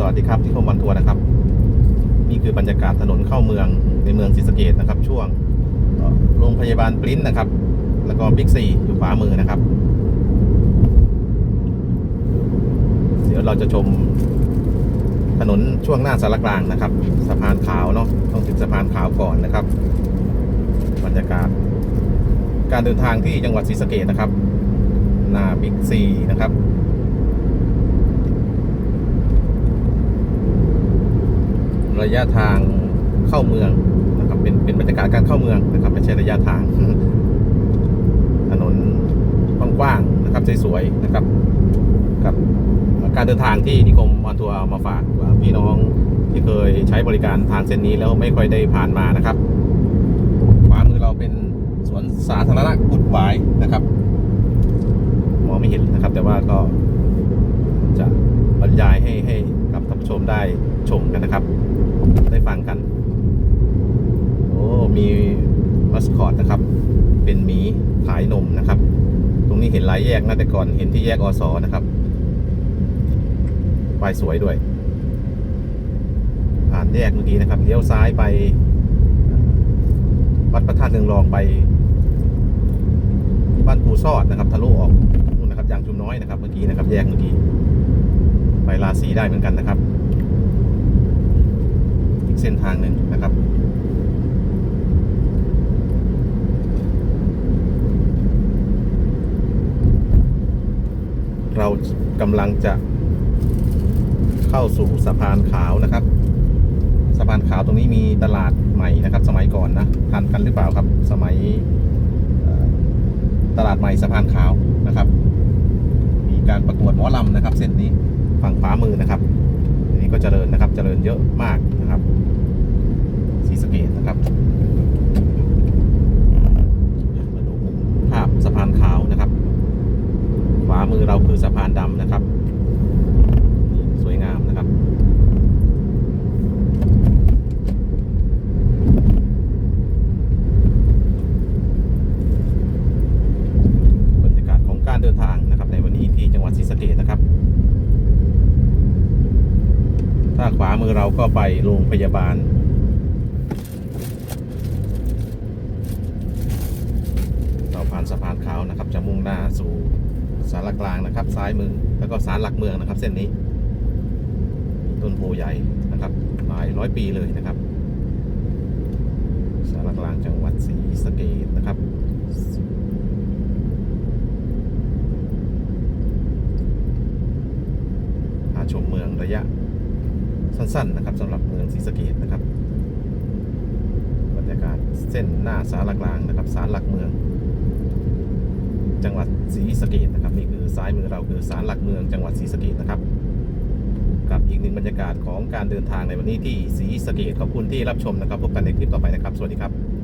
สวัสดีครับที่ชมวันทัวร์นะครับ นี่คือบรรยากาศถนนเข้าเมืองในเมืองศรีสะเกดนะครับ ช่วงโรงพยาบาลปริ้นนะครับ แล้วก็บิ๊กซีอยู่ขวามือนะครับ เดี๋ยวเราจะชมถนนช่วงหน้าสารกลางนะครับ สะพานขาวเนาะต้องถึงสะพานขาวก่อนนะครับ บรรยากาศ การเดินทางที่จังหวัดศรีสะเกดนะครับ หน้าบิ๊กซีนะครับ ระยะทางเข้าเมืองนะครับเป็นเป็นบรรยากาศการเข้าเมืองนะครับไม่ใช่ระยะทาง ถนนกว้างๆนะครับสวยๆนะครับกับการเดินทางที่นิคมออนทัวร์เอามาฝากว่าพี่น้องที่เคยใช้บริการทางเส้นนี้แล้วไม่ค่อยได้ผ่านมานะครับขวามือเราเป็นสวนสาธารณะกุดหวายนะครับมองไม่เห็นนะครับ แต่ว่าก็จะบรรยายให้ให้กับ ชมได้ชมกันนะครับ ได้ฟังกัน โอ้มีมัสคอตนะครับ เป็นหมีขายนมนะครับ ตรงนี้เห็นหลายแยกนะแต่ก่อนเห็นที่แยกอสอนะครับป้ายสวยด้วย ผ่านแยกเมื่อกี้นะครับเลี้ยวซ้ายไป วัดพระธาตุเรืองรองไป บ้านปูซอดนะครับทะลุออกนู่นนะครับยางชุมน้อยนะครับเมื่อกี้นะครับ แยกเมื่อกี้ ไปราศีได้เหมือนกันนะครับ อีกเส้นทางหนึ่งนะครับเรากำลังจะเข้าสู่สะพานขาวนะครับ สะพานขาวตรงนี้มีตลาดใหม่นะครับ สมัยก่อนนะทันกันหรือเปล่าครับ สมัยตลาดใหม่สะพานขาวนะครับ มีการประกวดหมอลำนะครับ เส้นนี้ ฝั่งขวามือนะครับอันนี้ก็เจริญนะครับ เจริญเยอะมากนะครับสีสเกตนะครับมาดูภาพสะพานขาวนะครับ ขวามือเราคือสะพานดำนะครับนี่สวยงามนะครับ บรรยากาศของการเดินทางนะครับ ในวันนี้ที่จังหวัดศรีสะเกษนะครับ ถ้า ขวามือเราก็ไปโรงพยาบาล เราผ่านสะพานขาวนะครับ จะมุ่งหน้าสู่สารกลางนะครับ ซ้ายมือแล้วก็สารหลักเมืองนะครับ เส้นนี้ ต้นโพใหญ่นะครับ หลายร้อยปีเลยนะครับ สารกลางจังหวัดศรีสะเกษนะครับพาชมเมืองระยะ สั้นๆนะครับสำหรับเมืองศรีสะเกดนะครับบรรยากาศเส้นหน้าสารกลางนะครับสารหลักเมือง จังหวัดศรีสะเกดนะครับนี่คือซ้ายมือเราคือสารหลักเมืองจังหวัดศรีสะเกดนะครับกับอีกหนึ่งบรรยากาศของการเดินทางในวันนี้ที่ศรีสะเกดขอบคุณที่รับชมนะครับพบกันในคลิปต่อไปนะครับ สวัสดีครับ